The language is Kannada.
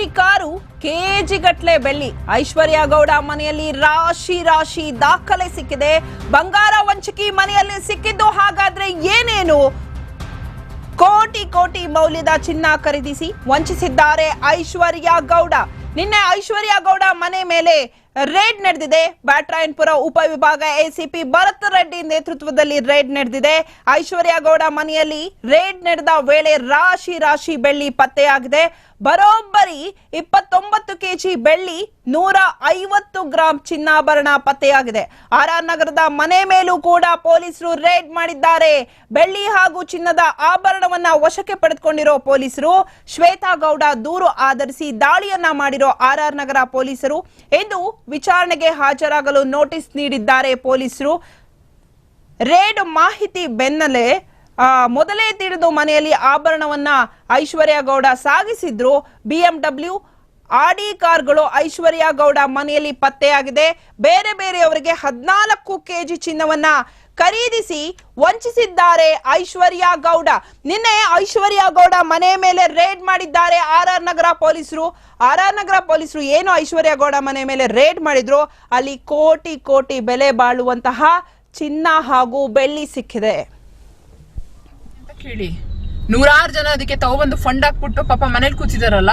ಲಕ್ಷ್ಮಿ ಕಾರು ಕೆಜಿ ಗಟ್ಲೆ ಬೆಳ್ಳಿ. ಐಶ್ವರ್ಯ ಗೌಡ ಮನೆಯಲ್ಲಿ ರಾಶಿ ರಾಶಿ ದಾಖಲೆ ಸಿಕ್ಕಿದೆ. ಬಂಗಾರ ವಂಚಕಿ ಮನೆಯಲ್ಲಿ ಸಿಕ್ಕಿದ್ದು ಹಾಗಾದ್ರೆ ಏನೇನು? ಕೋಟಿ ಕೋಟಿ ಮೌಲ್ಯದ ಚಿನ್ನ ಖರೀದಿಸಿ ವಂಚಿಸಿದ್ದಾರೆ ಐಶ್ವರ್ಯ ಗೌಡ. ನಿನ್ನೆ ಐಶ್ವರ್ಯ ಗೌಡ ಮನೆ ಮೇಲೆ ರೇಡ್ ನಡೆದಿದೆ. ಬ್ಯಾಟ್ರಾಯನ್ಪುರ ಉಪವಿಭಾಗ ಎಸಿಪಿ ಭರತ್ ರೆಡ್ಡಿ ನೇತೃತ್ವದಲ್ಲಿ ರೇಡ್ ನಡೆದಿದೆ. ಐಶ್ವರ್ಯ ಗೌಡ ಮನೆಯಲ್ಲಿ ರೇಡ್ ನಡೆದ ವೇಳೆ ರಾಶಿ ರಾಶಿ ಬೆಳ್ಳಿ ಪತ್ತೆಯಾಗಿದೆ. ಬರೋಬ್ಬರಿ ಇಪ್ಪತ್ತೊಂಬತ್ತು ಕೆಜಿ ಬೆಳ್ಳಿ ನೂರ ಐವತ್ತು ಗ್ರಾಂ ಚಿನ್ನಾಭರಣ ಪತ್ತೆಯಾಗಿದೆ. ಆರ್ ಆರ್ ನಗರದ ಮನೆ ಮೇಲೂ ಕೂಡ ಪೊಲೀಸರು ರೇಡ್ ಮಾಡಿದ್ದಾರೆ. ಬೆಳ್ಳಿ ಹಾಗೂ ಚಿನ್ನದ ಆಭರಣವನ್ನ ವಶಕ್ಕೆ ಪಡೆದುಕೊಂಡಿರೋ ಪೊಲೀಸರು, ಶ್ವೇತಾ ಗೌಡ ದೂರು ಆಧರಿಸಿ ದಾಳಿಯನ್ನ ಮಾಡಿರೋ ಆರ್ ಆರ್ ನಗರ ಪೊಲೀಸರು ಎಂದು ವಿಚಾರಣೆಗೆ ಹಾಜರಾಗಲು ನೋಟಿಸ್ ನೀಡಿದ್ದಾರೆ ಪೊಲೀಸರು. ರೇಡ್ ಮಾಹಿತಿ ಬೆನ್ನಲ್ಲೇ ಮೊದಲೇ ತಿಳಿದು ಮನೆಯಲ್ಲಿ ಆಭರಣವನ್ನ ಐಶ್ವರ್ಯ ಗೌಡ ಸಾಗಿಸಿದ್ರು. ಬಿಎಂಡಬ್ಲ್ಯೂ ಆಡಿ ಕಾರ್ಗಳು ಐಶ್ವರ್ಯ ಗೌಡ ಮನೆಯಲ್ಲಿ ಪತ್ತೆಯಾಗಿದೆ. ಬೇರೆ ಬೇರೆಯವರಿಗೆ ಹದಿನಾಲ್ಕು ಕೆಜಿ ಚಿನ್ನವನ್ನ ಖರೀದಿಸಿ ವಂಚಿಸಿದ್ದಾರೆ ಐಶ್ವರ್ಯ ಗೌಡ. ನಿನ್ನೆ ಐಶ್ವರ್ಯ ಗೌಡ ಮನೆ ಮೇಲೆ ರೇಡ್ ಮಾಡಿದ್ದಾರೆ ಆರ್ ಆರ್ ನಗರ ಪೊಲೀಸರು. ಆರ್ ಆರ್ ನಗರ ಪೊಲೀಸರು ಏನು ಐಶ್ವರ್ಯ ಗೌಡ ಮನೆ ಮೇಲೆ ರೇಡ್ ಮಾಡಿದ್ರು? ಅಲ್ಲಿ ಕೋಟಿ ಕೋಟಿ ಬೆಲೆ ಬಾಳುವಂತಹ ಚಿನ್ನ ಹಾಗೂ ಬೆಳ್ಳಿ ಸಿಕ್ಕಿದೆ. ಕೇಳಿ. ನೂರಾರು ಜನ ಅದಕ್ಕೆ ತಗೊಬಂದು ಫಂಡ್ ಹಾಕ್ಬಿಟ್ಟು ಪಾಪ ಮನೇಲಿ ಕೂತಿದಾರಲ್ಲ?